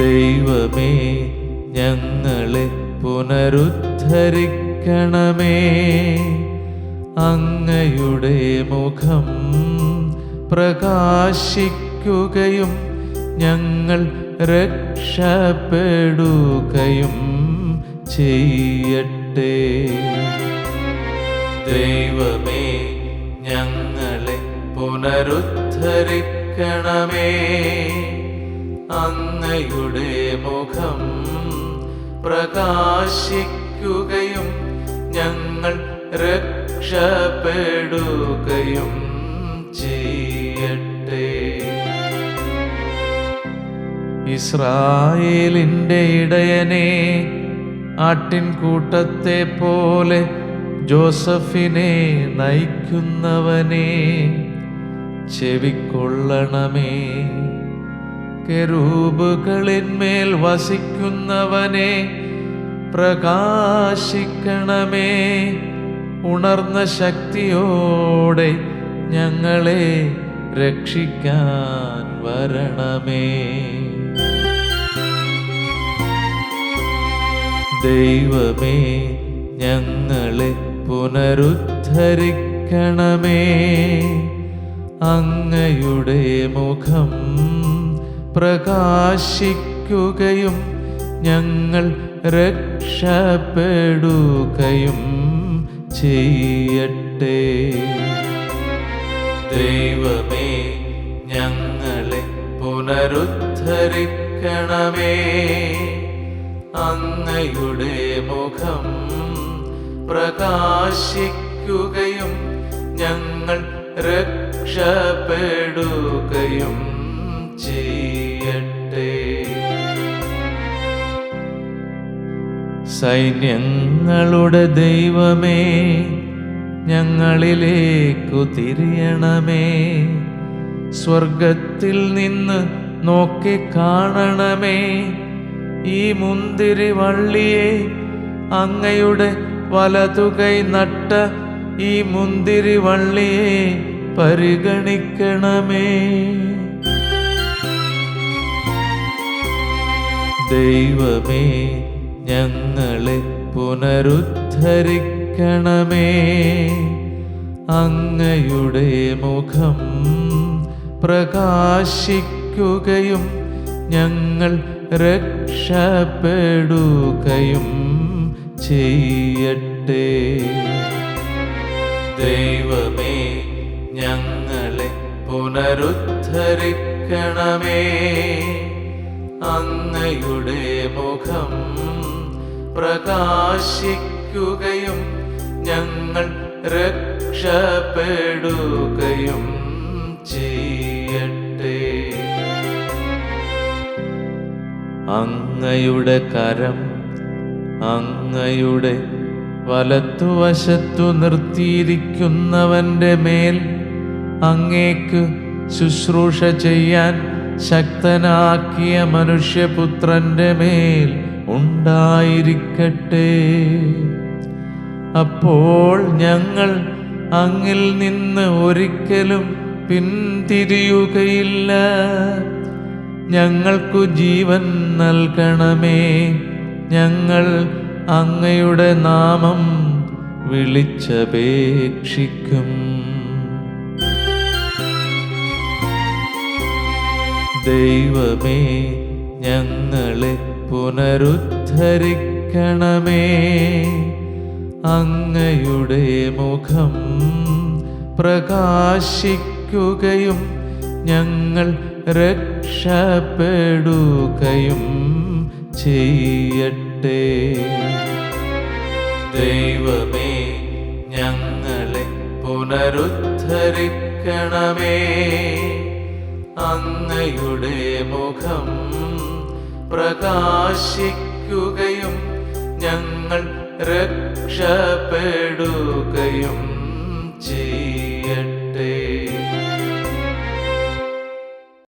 ദൈവമേ ഞങ്ങളെ പുനരുദ്ധരിക്കണമേ. അങ്ങയുടെ മുഖം പ്രകാശിക്കുകയും ഞങ്ങൾ രക്ഷപ്പെടുകയും ചെയ്യട്ടെ. ദൈവമേ ഞങ്ങളെ പുനരുദ്ധരിക്കണമേ. അങ്ങയുടെ മുഖം പ്രകാശിക്കുകയും ഞങ്ങൾ രക്ഷപ്പെടുകയും ചെയ്യട്ടെ. ഇസ്രായേലിന്റെ ഇടയനെ ആട്ടിൻകൂട്ടത്തെ പോലെ ജോസഫിനെ നയിക്കുന്നവനെ ചെവിക്കൊള്ളണമേ. കെരൂബുകളിന്മേൽ വസിക്കുന്നവനെ പ്രകാശിക്കണമേ. ഉണർന്ന ശക്തിയോടെ ഞങ്ങളെ രക്ഷിക്കാൻ വരണമേ. ദൈവമേ ഞങ്ങളെ പുനരുദ്ധരിക്കണമേ. അങ്ങയുടെ മുഖം പ്രകാശിക്കുകയും ഞങ്ങൾ രക്ഷപ്പെടുകയും ചെയ്യട്ടെ. ദൈവമേ ഞങ്ങളെ പുനരുദ്ധരിക്കണമേ. അങ്ങയുടെ മുഖം പ്രകാശിക്കുകയും ഞങ്ങൾ രക്ഷപ്പെടുകയും ചെയ്യട്ടെ. സൈന്യങ്ങളുടെ ദൈവമേ ഞങ്ങളിലേക്കു തിരിയണമേ. സ്വർഗത്തിൽ നിന്ന് നോക്കി കാണണമേ. ഈ മുന്തിരി വള്ളിയെ അങ്ങയുടെ വലതുകൈ നട്ട ഈ മുന്തിരി വള്ളിയെ പരിഗണിക്കണമേ. ദൈവമേ ഞങ്ങളെ പുനരുദ്ധരിക്കണമേ. അങ്ങയുടെ മുഖം പ്രകാശിക്കുകയും ഞങ്ങൾ രക്ഷപ്പെടുകയും ചെയ്യട്ടെ. ദൈവമേ ഞങ്ങളെ പുനരുദ്ധരിക്കണമേ. അങ്ങയുടെ മുഖം പ്രകാശിക്കുകയും ഞങ്ങൾ രക്ഷപ്പെടുകയും ചെയ്യട്ടെ. അങ്ങയുടെ കരം അങ്ങയുടെ വലത്തുവശത്തു നിർത്തിയിരിക്കുന്നവന്റെ മേൽ അങ്ങേക്ക് ശുശ്രൂഷ ചെയ്യാൻ ശക്തനാക്കിയ മനുഷ്യപുത്രന്റെ മേൽ ഉണ്ടായിരിക്കട്ടെ. അപ്പോൾ ഞങ്ങൾ അങ്ങിൽ നിന്ന് ഒരിക്കലും പിന്തിരിയുകയില്ല. ഞങ്ങൾക്കു ജീവൻ നൽകണമേ. ഞങ്ങൾ അങ്ങയുടെ നാമം വിളിച്ചപേക്ഷിക്കും. ദൈവമേ ഞങ്ങളെ പുനരുദ്ധരിക്കണമേ. അങ്ങയുടെ മുഖം പ്രകാശിക്കുകയും ഞങ്ങൾ രക്ഷപ്പെടുകയും ചെയ്യട്ടെ. ദൈവമേ ഞങ്ങളെ പുനരുദ്ധരിക്കണമേ. അങ്ങയുടെ മുഖം പ്രകാശിക്കുകയും ഞങ്ങൾ രക്ഷപ്പെടുകയും ചെയ്യും.